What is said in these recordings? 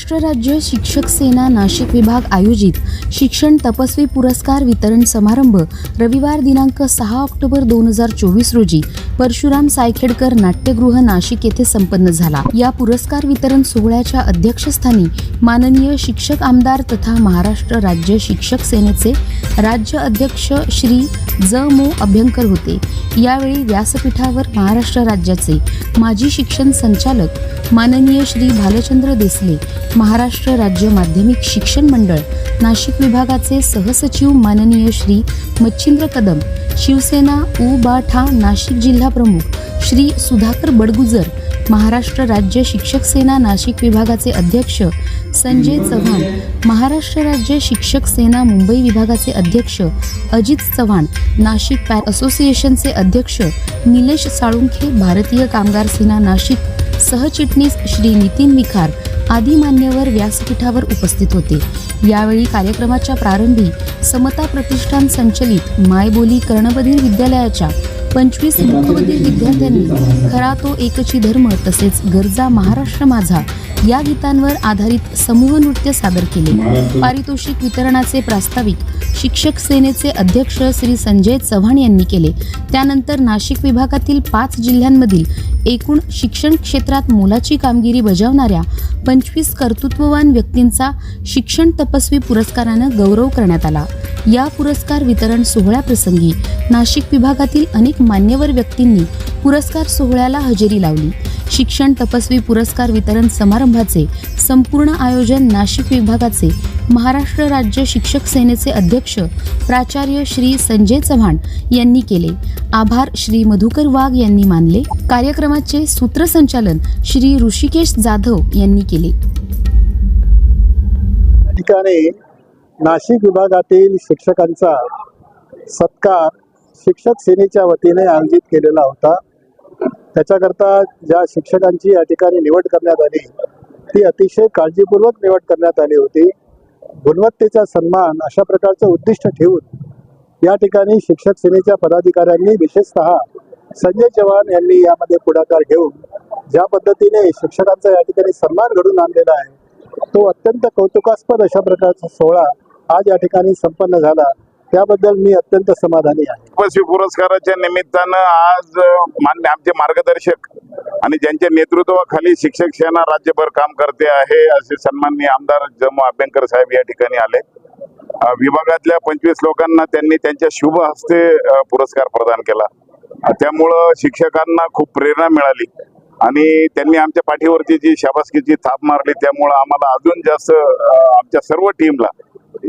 महाराष्ट्र राज्य शिक्षक सेना नाशिक विभाग आयोजित शिक्षण तपस्वी पुरस्कार वितरण समारंभ रविवार दिनांक सहा ऑक्टोबर दोन हजार चोवीस रोजी परशुराम सायखेडकर नाट्यगृह नाशिक येथे संपन्न झाला. या पुरस्कार वितरण सोहळ्याच्या अध्यक्षस्थानी माननीय शिक्षक आमदार तथा महाराष्ट्र राज्य शिक्षक सेनेचे राज्य अध्यक्ष श्री ज मो अभ्यंकर होते. यावेळी व्यासपीठावर महाराष्ट्र राज्याचे माजी शिक्षण संचालक माननीय श्री भालचंद्र देसले महाराष्ट्र राज्य माध्यमिक शिक्षण मंडळ नाशिक विभागाचे सहसचिव माननीय श्री मच्छिंद्र कदम शिवसेना उ बा ठा नाशिक जिल्हा प्रमुख श्री सुधाकर बडगुजर महाराष्ट्र राज्य शिक्षक सेना नाशिक विभागाचे अध्यक्ष संजय चव्हाण महाराष्ट्र राज्य शिक्षक सेना मुंबई विभागाचे अध्यक्ष अजित चव्हाण नाशिक पॅर असोसिएशनचे अध्यक्ष निलेश साळुंखे भारतीय कामगार सेना नाशिक सहचिटणीस श्री नितीन विखार आदी मान्यवर व्यासपीठावर उपस्थित होते. यावेळी कार्यक्रमाच्या प्रारंभी समता प्रतिष्ठान संचलित मायबोली कर्णबधीर विद्यालयाच्या पंचवीस मुखबधीर विद्यार्थ्यांनी खरा तो एकची धर्म तसेच गरजा महाराष्ट्र माझा या गीतांवर आधारित समूह नृत्य सादर केले. पारितोषिक वितरणाचे प्रास्ताविक शिक्षक सेनेचे अध्यक्ष श्री संजय चव्हाण यांनी केले. त्यानंतर नाशिक विभागातील पाच जिल्ह्यांमधील एकूण शिक्षण क्षेत्रात मोलाची कामगिरी बजावणाऱ्या पंचवीस कर्तृत्ववान व्यक्तींचा शिक्षण तपस्वी पुरस्कारानं गौरव करण्यात आला. या पुरस्कार वितरण सोहळ्याप्रसंगी नाशिक विभागातील अनेक मान्यवर व्यक्तींनी पुरस्कार सोहळ्याला हजेरी लावली. शिक्षण तपस्वी पुरस्कार वितरण समारंभाचे संपूर्ण आयोजन नाशिक विभागाचे महाराष्ट्र राज्य शिक्षक सेनेचे अध्यक्ष प्राचार्य श्री संजय चव्हाण यांनी केले. आभार श्री मधुकर वाघ यांनी मानले. कार्यक्रमाचे सूत्रसंचालन श्री ऋषिकेश जाधव यांनी केले. ठिकाणी नाशिक विभागातील शिक्षकांचा सत्कार शिक्षक सेनेच्या वतीने आयोजित केलेला होता. त्याच्याकरता ज्या शिक्षकांची या ठिकाणी निवड करण्यात आली ती अतिशय काळजीपूर्वक निवड करण्यात आली होती. गुणवत्तेचा सन्मान अशा प्रकारचं उद्दिष्ट ठेवून या ठिकाणी शिक्षक सेनेच्या पदाधिकाऱ्यांनी विशेषतः संजय चव्हाण यांनी यामध्ये पुढाकार घेऊन ज्या पद्धतीने शिक्षकांचा या ठिकाणी सन्मान घडून आणलेला आहे तो अत्यंत कौतुकास्पद अशा प्रकारचा सोहळा आज या ठिकाणी संपन्न झाला. त्याबद्दल मी अत्यंत समाधानी आहे. तपस्वी पुरस्काराच्या निमित्तानं आज मान्य आमचे मार्गदर्शक आणि ज्यांच्या नेतृत्वाखाली शिक्षक सेना राज्यभर काम करते आहे असे सन्माननीय आमदार जमू अभ्यंकर साहेब या ठिकाणी आले विभागातल्या पंचवीस लोकांना त्यांनी त्यांच्या शुभ हस्ते पुरस्कार प्रदान केला. त्यामुळं शिक्षकांना खूप प्रेरणा मिळाली. आणि त्यांनी आमच्या पाठीवरती जी शाबासकीची थाप मारली त्यामुळं आम्हाला अजून जास्त आमच्या सर्व टीमला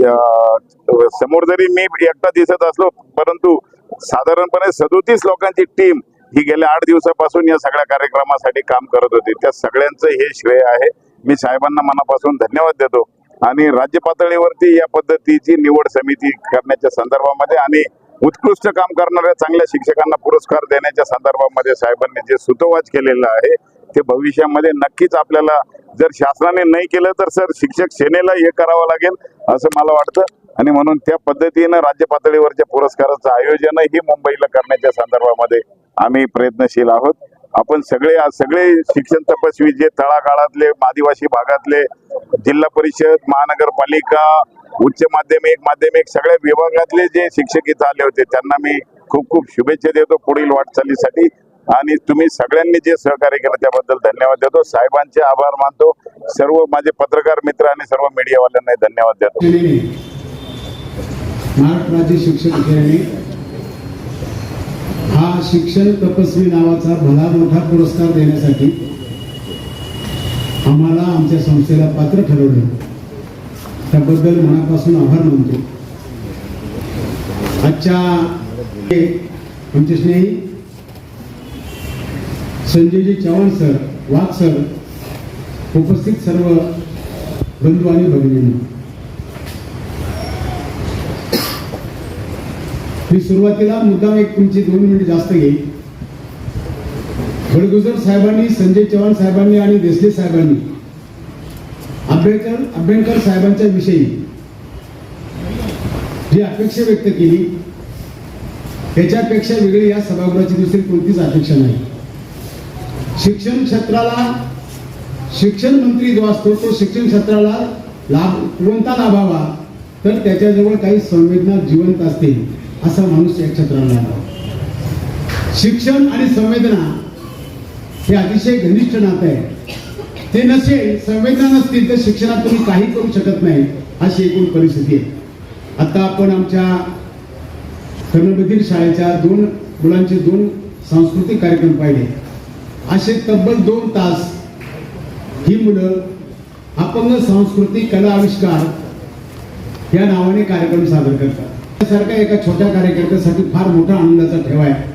समोर जरी मी एकटा दिसत असलो परंतु साधारणपणे सदोतीस लोकांची टीम ही गेल्या आठ दिवसापासून या सगळ्या कार्यक्रमासाठी काम करत होती. त्या सगळ्यांचं हे श्रेय आहे. मी साहेबांना मनापासून धन्यवाद देतो. आणि राज्य पातळीवरती या पद्धतीची निवड समिती करण्याच्या संदर्भामध्ये आणि उत्कृष्ट काम करणाऱ्या चांगल्या शिक्षकांना पुरस्कार देण्याच्या संदर्भामध्ये साहेबांनी जे सुतोवाच केलेलं आहे ते भविष्यामध्ये नक्कीच आपल्याला जर शासनाने नाही केलं तर सर शिक्षक सेनेला हे करावं लागेल असं मला वाटतं. आणि म्हणून त्या पद्धतीनं राज्य पातळीवरच्या पुरस्काराचं आयोजनही मुंबईला करण्याच्या संदर्भामध्ये आम्ही प्रयत्नशील आहोत. आपण सगळे सगळे शिक्षण तपस्वी जे तळागाळातले आदिवासी भागातले जिल्हा परिषद महानगरपालिका उच्च माध्यमिक माध्यमिक सगळ्या विभागातले जे शिक्षक इथं आले होते त्यांना मी खूप खूप शुभेच्छा देतो पुढील वाटचालीसाठी. आणि तुम्ही सगळ्यांनी जे सहकार्य केलं त्याबद्दल धन्यवाद देतो. साहेबांचे आभार मानतो. सर्व माझे पत्रकार मित्र आणि सर्व मीडियावाल्यांना धन्यवाद देतो. महाराष्ट्र राज्य हा शिक्षण तपस्वी नावाचा भला मोठा पुरस्कार देण्यासाठी आम्हाला आमच्या संस्थेला पात्र ठरवलं. त्याबद्दल मनापासून आभार मानतो. आजच्या आमचे स्नेही संजयजी चव्हाण सर वाघ सर उपस्थित सर्व बंधू आणि भगिनींना. मी सुरुवातीला मुद्दाम एक तुमची दोन मिनिट जास्त घेईन. बडगुजर साहेबांनी संजय चव्हाण साहेबांनी आणि देसले साहेबांनी आंबेडकर आंबेडकर साहेबांच्या विषयी जी अपेक्षा व्यक्त केली त्याच्यापेक्षा वेगळी या सभागृहाची दुसरी कोणतीच अपेक्षा नाही. शिक्षण क्षेत्राला शिक्षण मंत्री जो असतो तो शिक्षण क्षेत्राला लाभ कोणता लाभावा? तर त्याच्याजवळ काही संवेदना जिवंत असतील असा माणूस या क्षेत्राला शिक्षण आणि संवेदना हे अतिशय घनिष्ठ नातं आहे. ते नसेल संवेदना नसतील तर शिक्षणात तुम्ही काही करू शकत नाही अशी एकूण परिस्थिती आहे. आता आपण आमच्या कर्णबधीर शाळेच्या दोन मुलांचे दोन सांस्कृतिक कार्यक्रम पाहिले. असे तब्बल दोन तास ही मुलं अपंग सांस्कृतिक कला आविष्कार या नावाने कार्यक्रम सादर करतात. त्यासारख्या एका छोट्या कार्यकर्त्यासाठी फार मोठा आनंदाचा ठेवा आहे.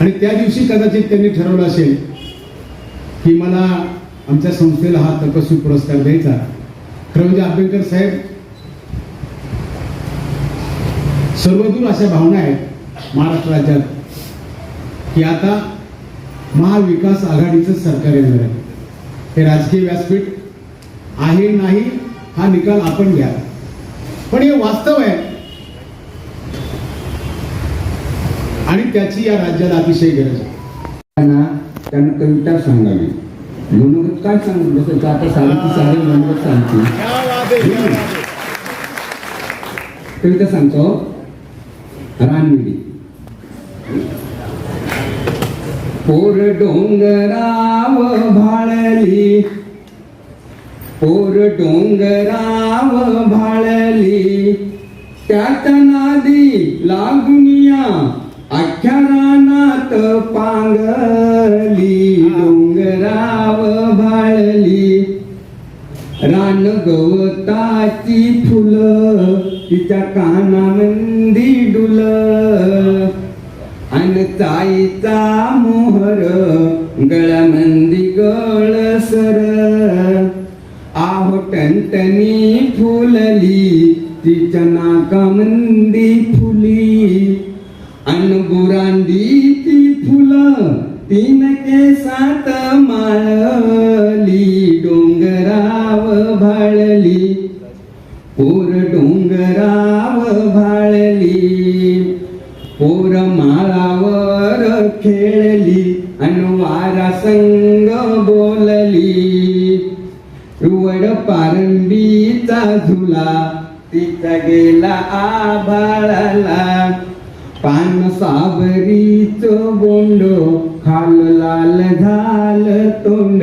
आणि त्या दिवशी कदाचित त्यांनी ठरवलं असेल की मला आमच्या संस्थेला हा तपस्वी पुरस्कार द्यायचा खरं म्हणजे आंबेडकर साहेब सर्वदूर अशा भावना आहेत महाराष्ट्र राज्यात की आता महाविकास आघाडीचं सरकार येणार आहे. हे राजकीय व्यासपीठ आहे नाही हा निकाल आपण घ्या. पण हे वास्तव आहे. आणि त्याची या राज्याला अतिशय गरज आहे. त्यांना त्यांना कविता सांगावी. म्हणून काय सांगत बसायचं आता साडेती सारे मनोगत सांगते कविता सांगतो. रानविडी. पोर डोंगराव भाळली. पोर डोंगराव भाळली. त्यात नादी लागुनिया अख्ख्या रानात पांगली. डोंगराव भाळली. रान गवताची फुलं तिच्या कानामंदी डुल अन चाईचा मोहर गळामंदी गळ सर आहो टनटनी फुलली तिच्या नाकामंदी फुली अन बुरांदी ती फुलं तीन केसात माळली डोंगराव भाळली पोर डोंगराव भाळली पोर खेळली अनुवारा संग बोलली. रुवड पारंबीचा झुला तिचा गेला आभाळाला. पान साबरीच बोंड खाल लाल झाल तोंड